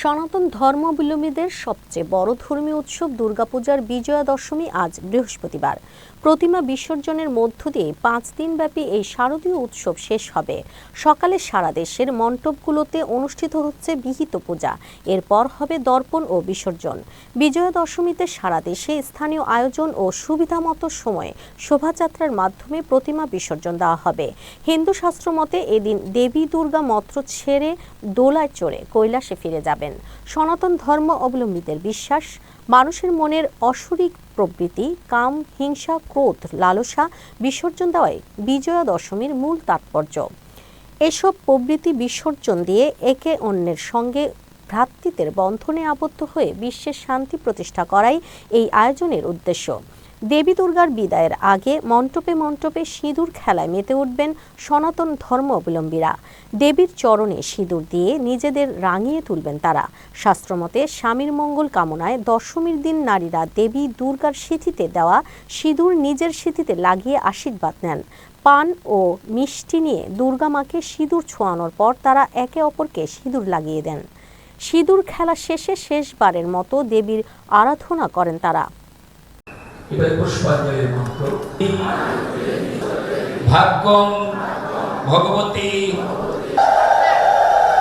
সনাতন ধর্মাবলম্বীদের সবচেয়ে বড় ধর্মীয় উৎসব দুর্গাপূজার বিজয়া দশমী আজ বৃহস্পতিবার। প্রতিমা বিসর্জনের মধ্য দিয়ে পাঁচ দিনব্যাপী এই শারদীয় উৎসব শেষ হবে। সকালে সারা দেশের মণ্ডপগুলোতে অনুষ্ঠিত হচ্ছে বিহিত পূজা। এরপর হবে দর্পণ ও বিসর্জন। বিজয়া দশমীতে সারা দেশে স্থানীয় আয়োজন ও সুবিধামতো সময়ে শোভাযাত্রার মাধ্যমে প্রতিমা বিসর্জন দেওয়া হবে। হিন্দু শাস্ত্র মতে এদিন দেবী দুর্গা মন্ত্র ছেড়ে দোলায় চড়ে কৈলাসে ফিরে যাবেন। সনাতন ধর্ম অবলম্বীদের বিশ্বাস, মানুষের মনের অসুরিক প্রবৃত্তি, কাম, হিংসা, ক্রোধ, লালসা বিসর্জন দেওয়াই বিজয়া দশমীর মূল তাৎপর্য। এসব প্রবৃত্তি বিসর্জন দিয়ে একে অন্যের সঙ্গে ভ্রাতৃত্বের বন্ধনে আবদ্ধ হয়ে বিশ্বের শান্তি প্রতিষ্ঠা করাই এই আয়োজনের উদ্দেশ্য। দেবী দুর্গার বিদায়ের আগে মণ্ডপে মণ্ডপে সিঁদুর খেলায় মেতে উঠবেন সনাতন ধর্ম অবলম্বীরা দেবীর চরণে সিঁদুর দিয়ে নিজেদের রাঙিয়ে তুলবেন তারা। শাস্ত্রমতে স্বামীর মঙ্গল কামনায় দশমীর দিন নারীরা দেবী দুর্গার সিঁথিতে দেওয়া সিঁদুর নিজের সিঁথিতে লাগিয়ে আশীর্বাদ নেন। পান ও মিষ্টি নিয়ে দুর্গা মাকে সিঁদুর ছোঁয়ানোর পর তারা একে অপরকে সিঁদুর লাগিয়ে দেন। সিঁদুর খেলা শেষে শেষবারের মতো দেবীর আরাধনা করেন তারা। এবার পুষ্পাঞ্জলির মন্ত্র। ভাগ্যম ভগবতী